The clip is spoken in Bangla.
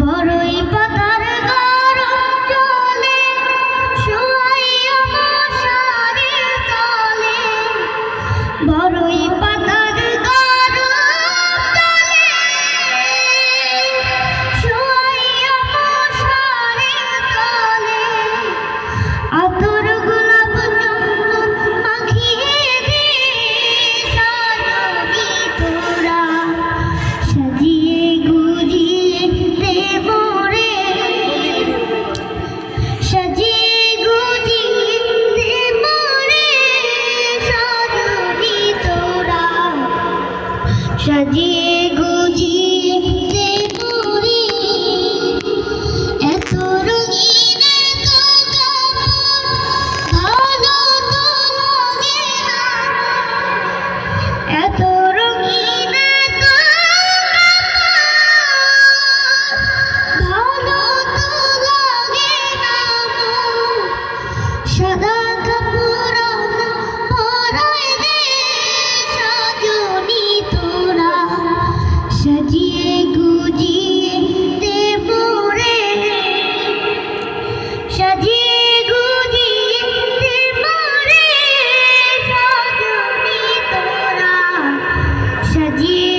বড়ই পা সাজিয়ে সাজিয়ে